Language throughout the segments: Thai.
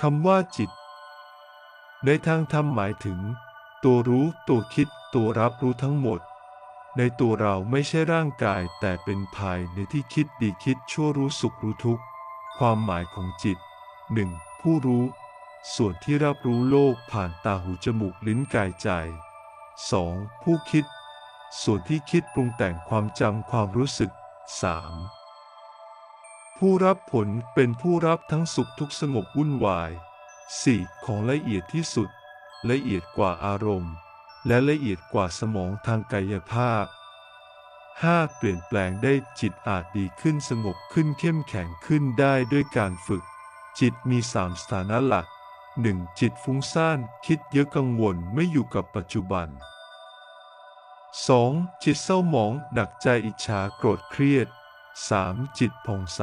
คำว่าจิต ในทางธรรมหมายถึง ตัวรู้ตัวคิดตัวรับรู้ทั้งหมด ในตัวเราไม่ใช่ร่างกายแต่เป็นภายในที่คิดดีคิดชั่วรู้สุขรู้ทุกข์ ความหมายของจิต 1. ผู้รู้ ส่วนที่รับรู้โลกผ่านตาหูจมูกลิ้นกายใจ 2. ผู้คิด ส่วนที่คิดปรุงแต่งความจำความรู้สึก 3. ผู้รับผลเป็นผู้รับทั้งสุขทุกสงบวุ่นวาย 4. ของละเอียดที่สุด ละเอียดกว่าอารมณ์ และละเอียดกว่าสมองทางกายภาพ 5. เปลี่ยนแปลงได้จิตอาจดีขึ้นสงบขึ้นเข้มแข็งขึ้นได้ด้วยการฝึก จิตมีสามสถานะหลัก 1. จิตฟุ้งซ่านคิดเยอะกังวลไม่อยู่กับปัจจุบัน 2. จิตเศร้าหมองหนักใจอิจฉาโกรธเครียด 3. จิตผ่องใส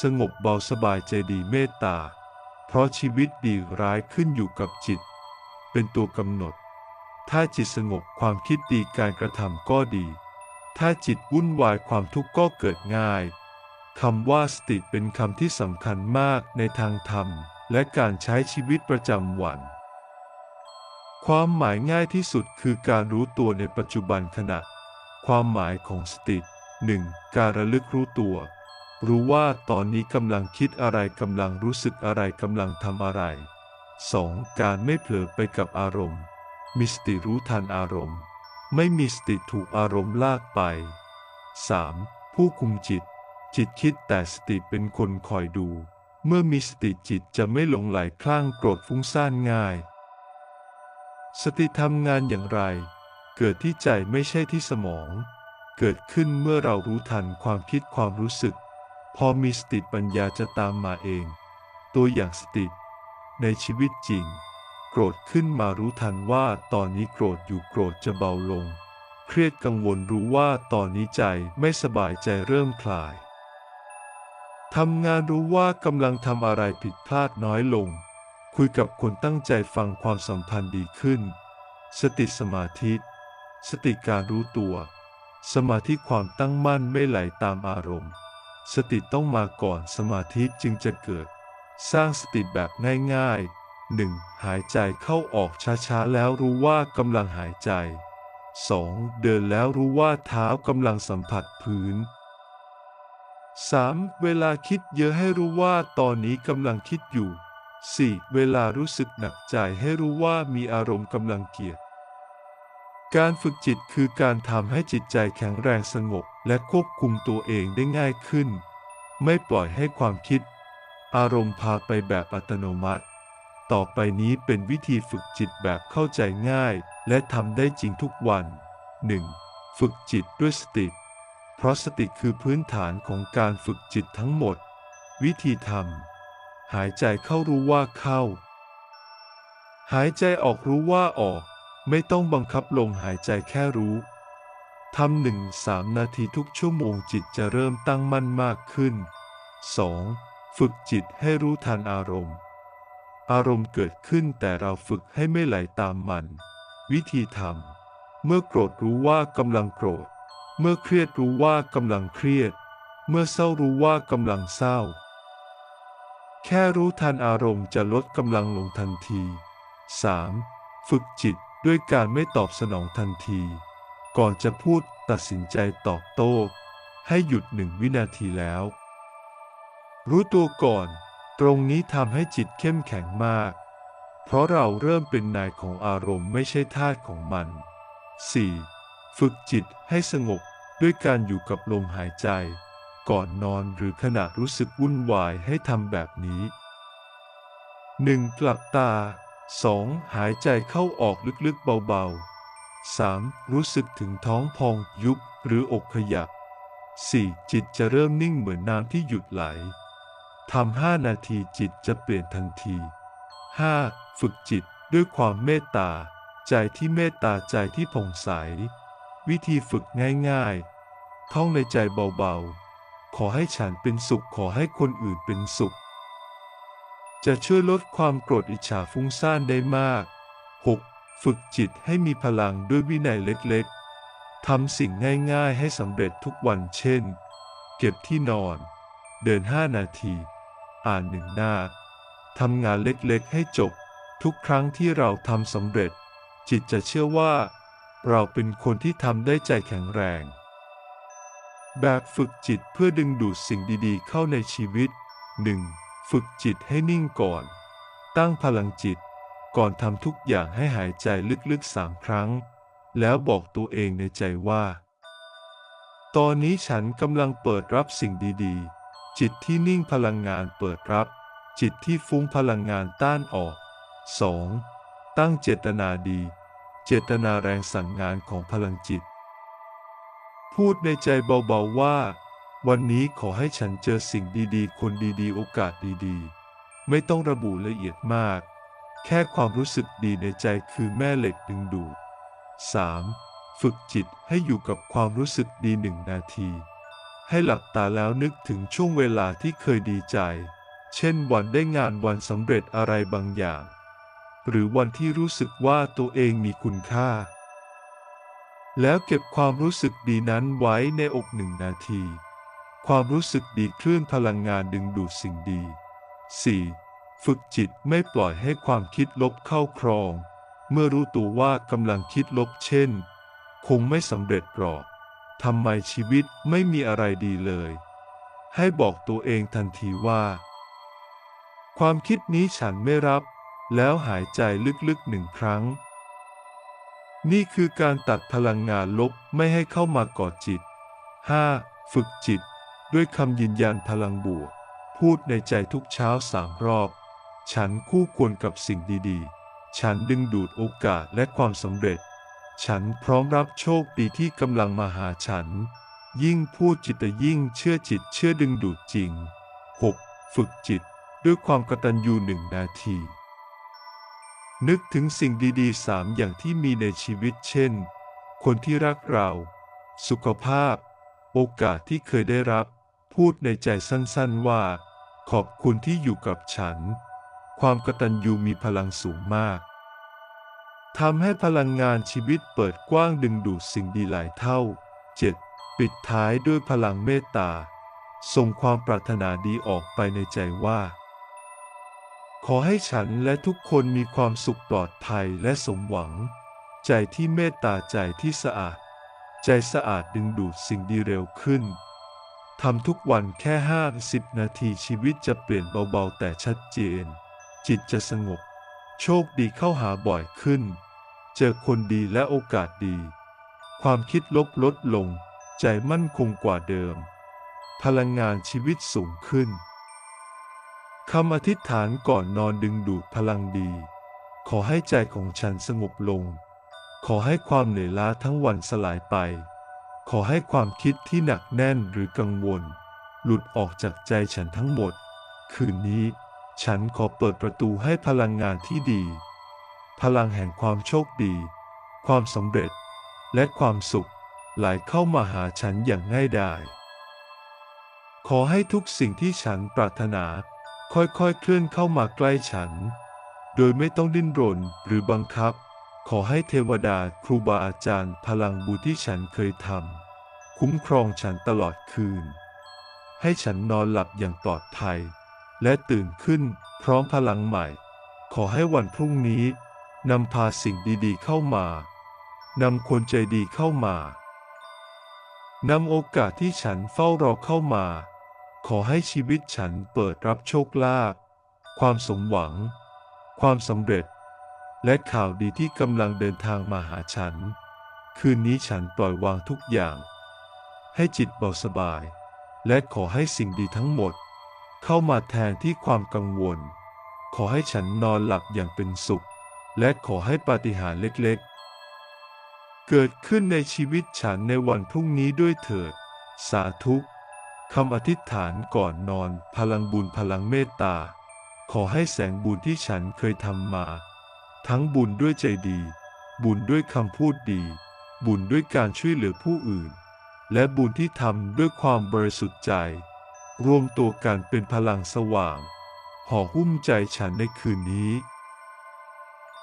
สงบเบาสบายใจดีเมตตา เพราะชีวิตดีร้ายขึ้นอยู่กับจิต เป็นตัวกำหนด ถ้าจิตสงบความคิดดีการกระทำก็ดี ถ้าจิตวุ่นวายความทุกข์ก็เกิดง่ายคำว่าสติเป็นคำที่สำคัญมากในทางธรรม และการใช้ชีวิตประจำวัน ความหมายง่ายที่สุดคือการรู้ตัวในปัจจุบันขณะ ความหมายของสติ 1. การระลึกรู้ตัว รู้ว่าตอนนี้กำลังคิดอะไรกำลังรู้สึกอะไรกำลังทำอะไร 2. การไม่เผลอไปกับอารมณ์ มีสติรู้ทันอารมณ์ ไม่มีสติถูกอารมณ์ลากไป 3. ผู้คุมจิต จิตคิดแต่สติเป็นคนคอยดู เมื่อมีสติจิตจะไม่หลงไหลคลั่งโกรธฟุ้งซ่านง่าย สติทำงานอย่างไร เกิดที่ใจไม่ใช่ที่สมอง เกิดขึ้นเมื่อเรารู้ทันความคิดความรู้สึก พอมีสติปัญญาจะตามมาเอง ตัวอย่างสติ ในชีวิตจริง โกรธขึ้นมารู้ทันว่าตอนนี้โกรธอยู่โกรธจะเบาลง เครียดกังวลรู้ว่าตอนนี้ใจไม่สบายใจเริ่มคลายทำงานรู้ว่ากำลังทำอะไรผิดพลาดน้อยลง คุยกับคนตั้งใจฟังความสัมพันธ์ดีขึ้น สติสมาธิ สติการรู้ตัว สมาธิความตั้งมั่นไม่ไหลตามอารมณ์ สติต้องมาก่อนสมาธิจึงจะเกิด สร้างสติแบบง่ายๆ 1. หายใจเข้าออกช้าๆ แล้วรู้ว่ากำลังหายใจ 2. เดินแล้วรู้ว่าเท้ากำลังสัมผัสพื้น 3. เวลาคิดเยอะให้รู้ว่าตอนนี้กำลังคิดอยู่ 4. เวลารู้สึกหนักใจให้รู้ว่ามีอารมณ์กำลังเกลียด การฝึกจิตคือการทำให้จิตใจแข็งแรงสงบและควบคุมตัวเองได้ง่ายขึ้น ไม่ปล่อยให้ความคิด อารมณ์พาไปแบบอัตโนมัติ ต่อไปนี้เป็นวิธีฝึกจิตแบบเข้าใจง่าย และทำได้จริงทุกวัน 1. ฝึกจิตด้วยสติ เพราะสติคือพื้นฐานของการฝึกจิตทั้งหมด วิธีทำหายใจเข้ารู้ว่าเข้า หายใจออกรู้ว่าออก ไม่ต้องบังคับลมหายใจแค่รู้ทำหนึ่งสามนาทีทุกชั่วโมงจิตจะเริ่มตั้งมั่นมากขึ้น 2. ฝึกจิตให้รู้ทันอารมณ์ อารมณ์เกิดขึ้นแต่เราฝึกให้ไม่ไหลตามมัน วิธีทำเมื่อโกรธรู้ว่ากำลังโกรธ เมื่อเครียดรู้ว่ากำลังเครียด เมื่อเศร้ารู้ว่ากำลังเศร้า แค่รู้ทันอารมณ์จะลดกำลังลงทันที 3. ฝึกจิต ด้วยการไม่ตอบสนองทันที ก่อนจะพูดตัดสินใจตอบโต้ ให้หยุดหนึ่งวินาทีแล้ว รู้ตัวก่อน ตรงนี้ทำให้จิตเข้มแข็งมาก เพราะเราเริ่มเป็นนายของอารมณ์ไม่ใช่ทาสของมัน 4. ฝึกจิตให้สงบด้วยการอยู่กับลมหายใจ ก่อนนอนหรือขณะรู้สึกวุ่นวายให้ทำแบบนี้ 1. กลับตา 2. หายใจเข้าออกลึกๆเบาๆ 3. รู้สึกถึงท้องพองยุบหรืออกขยับ 4. จิตจะเริ่มนิ่งเหมือนน้ำที่หยุดไหลทำห้านาทีจิตจะเปลี่ยนทันที 5. ฝึกจิตด้วยความเมตตา ใจที่เมตตาใจที่ผ่องใส วิธีฝึกง่ายๆ ท่องในใจเบาๆ ขอให้ฉันเป็นสุขขอให้คนอื่นเป็นสุข จะช่วยลดความโกรธอิจฉาฟุ้งซ่านได้มาก 6. ฝึกจิตให้มีพลังด้วยวินัยเล็กๆ ทำสิ่งง่ายๆ ให้สำเร็จทุกวันเช่น เก็บที่นอน เดิน 5 นาที อ่านหนึ่งหน้า ทำงานเล็กๆ ให้จบ ทุกครั้งที่เราทำสำเร็จ จิตจะเชื่อว่า เราเป็นคนที่ทำได้ใจแข็งแรง แบบฝึกจิตเพื่อดึงดูดสิ่งดีๆ เข้าในชีวิต 1. ฝึกจิตให้นิ่งก่อน ตั้งพลังจิต ก่อนทำทุกอย่างให้หายใจลึกๆสามครั้ง แล้วบอกตัวเองในใจว่า ตอนนี้ฉันกำลังเปิดรับสิ่งดีๆ จิตที่นิ่งพลังงานเปิดรับ จิตที่ฟุ้งพลังงานต้านออก 2. ตั้งเจตนาดี เจตนาแรงสั่งงานของพลังจิต พูดในใจเบาๆว่า วันนี้ขอให้ฉันเจอสิ่งดีๆ คนดีๆ โอกาสดีๆ ไม่ต้องระบุละเอียดมาก แค่ความรู้สึกดีในใจคือแม่เหล็กดึงดูด 3. ฝึกจิตให้อยู่กับความรู้สึกดีหนึ่งนาที ให้หลับตาแล้วนึกถึงช่วงเวลาที่เคยดีใจ เช่นวันได้งานวันสำเร็จอะไรบางอย่าง หรือวันที่รู้สึกว่าตัวเองมีคุณค่า แล้วเก็บความรู้สึกดีนั้นไว้ในอกหนึ่งนาที ความรู้สึกดีเคลื่อนพลังงานดึงดูดสิ่งดี 4. ฝึกจิตไม่ปล่อยให้ความคิดลบเข้าครอง เมื่อรู้ตัวว่ากำลังคิดลบเช่น คงไม่สำเร็จหรอกทำไมชีวิตไม่มีอะไรดีเลย ให้บอกตัวเองทันทีว่า ความคิดนี้ฉันไม่รับ แล้วหายใจลึกๆหนึ่งครั้ง นี่คือการตัดพลังงานลบไม่ให้เข้ามากอดจิต 5. ฝึกจิต ด้วยคำยืนยันพลังบวก พูดในใจทุกเช้าสามรอบ ฉันคู่ควรกับสิ่งดีๆ ฉันดึงดูดโอกาสและความสำเร็จ ฉันพร้อมรับโชคดีที่กำลังมาหาฉัน ยิ่งพูดจิตยิ่งเชื่อจิตเชื่อดึงดูดจริง 6. ฝึกจิตด้วยความกตัญญูหนึ่งนาที นึกถึงสิ่งดีๆสามอย่างที่มีในชีวิตเช่น คนที่รักเรา สุขภาพ โอกาสที่เคยได้รับ พูดในใจสั้นๆว่า ขอบคุณที่อยู่กับฉัน ความกตัญญูมีพลังสูงมากทำให้พลังงานชีวิตเปิดกว้างดึงดูดสิ่งดีหลายเท่า 7. ปิดท้ายด้วยพลังเมตตา ส่งความปรารถนาดีออกไปในใจว่า ขอให้ฉันและทุกคนมีความสุขปลอดภัยและสมหวัง ใจที่เมตตาใจที่สะอาด ใจสะอาดดึงดูดสิ่งดีเร็วขึ้น ทำทุกวันแค่ห้าสิบนาทีชีวิตจะเปลี่ยนเบาๆ แต่ชัดเจน จิตจะสงบ โชคดีเข้าหาบ่อยขึ้น เจอคนดีและโอกาสดี ความคิดลบลดลง ใจมั่นคงกว่าเดิม พลังงานชีวิตสูงขึ้นคำอธิษฐานก่อนนอนดึงดูดพลังดี ขอให้ใจของฉันสงบลง ขอให้ความเหนื่อยล้าทั้งวันสลายไป ขอให้ความคิดที่หนักแน่นหรือกังวล หลุดออกจากใจฉันทั้งหมด คืนนี้ ฉันขอเปิดประตูให้พลังงานที่ดี พลังแห่งความโชคดี ความสำเร็จ และความสุข ไหลเข้ามาหาฉันอย่างง่ายดายขอให้ทุกสิ่งที่ฉันปรารถนา ค่อยๆเคลื่อนเข้ามาใกล้ฉัน โดยไม่ต้องดิ้นรนหรือบังคับ ขอให้เทวดาครูบาอาจารย์พลังบุญที่ฉันเคยทำ คุ้มครองฉันตลอดคืน ให้ฉันนอนหลับอย่างปลอดภัย และตื่นขึ้นพร้อมพลังใหม่ ขอให้วันพรุ่งนี้นำพาสิ่งดีๆเข้ามานำคนใจดีเข้ามานำโอกาสที่ฉันเฝ้ารอเข้ามา ขอให้ชีวิตฉันเปิดรับโชคลาภความสมหวัง ความสำเร็จ และข่าวดีที่กำลังเดินทางมาหาฉัน คืนนี้ฉันปล่อยวางทุกอย่าง ให้จิตเบาสบาย และขอให้สิ่งดีทั้งหมด เข้ามาแทนที่ความกังวล ขอให้ฉันนอนหลับอย่างเป็นสุข และขอให้ปาฏิหาริย์เล็กๆ เกิดขึ้นในชีวิตฉันในวันพรุ่งนี้ด้วยเถิด สาธุคำอธิษฐานก่อนนอน พลังบุญพลังเมตตา ขอให้แสงบุญที่ฉันเคยทำมา ทั้งบุญด้วยใจดี บุญด้วยคำพูดดี บุญด้วยการช่วยเหลือผู้อื่น และบุญที่ทำด้วยความบริสุทธิ์ใจ รวมตัวกันเป็นพลังสว่าง ห่อหุ้มใจฉันในคืนนี้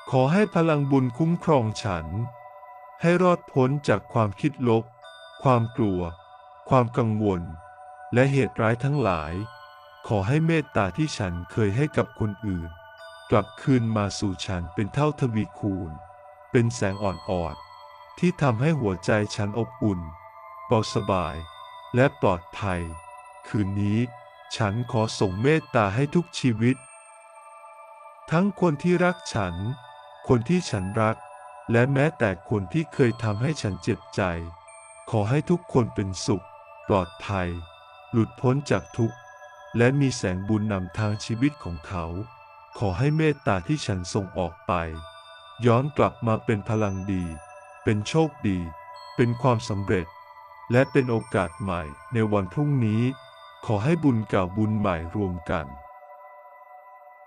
ขอให้พลังบุญคุ้มครองฉัน ให้รอดพ้นจากความคิดลบ ความกลัว ความกังวล และเหตุร้ายทั้งหลาย ขอให้เมตตาที่ฉันเคยให้กับคนอื่น กลับคืนมาสู่ฉันเป็นเท่าทวีคูณ เป็นแสงอ่อนๆที่ทำให้หัวใจฉันอบอุ่น เบาสบายและปลอดภัย คืนนี้ฉันขอส่งเมตตาให้ทุกชีวิต ทั้งคนที่รักฉัน คนที่ฉันรัก และแม้แต่คนที่เคยทำให้ฉันเจ็บใจ ขอให้ทุกคนเป็นสุข ปลอดภัย หลุดพ้นจากทุกข์ และมีแสงบุญนำทางชีวิตของเขา ขอให้เมตตาที่ฉันส่งออกไป ย้อนกลับมาเป็นพลังดี เป็นโชคดี เป็นความสำเร็จ และเป็นโอกาสใหม่ในวันพรุ่งนี้ ขอให้บุญเก่าบุญใหม่รวมกัน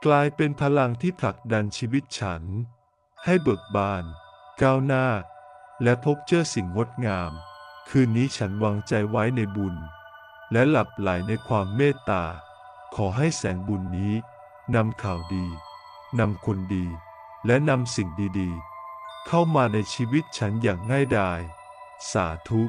กลายเป็นพลังที่ผลักดันชีวิตฉัน ให้เบิกบาน ก้าวหน้า และพบเจอสิ่งงดงาม คืนนี้ฉันวางใจไว้ในบุญ และหลับไหลในความเมตตา ขอให้แสงบุญนี้นำข่าวดีนำคนดี และนำสิ่งดีๆ เข้ามาในชีวิตฉันอย่างง่ายดาย สาธุ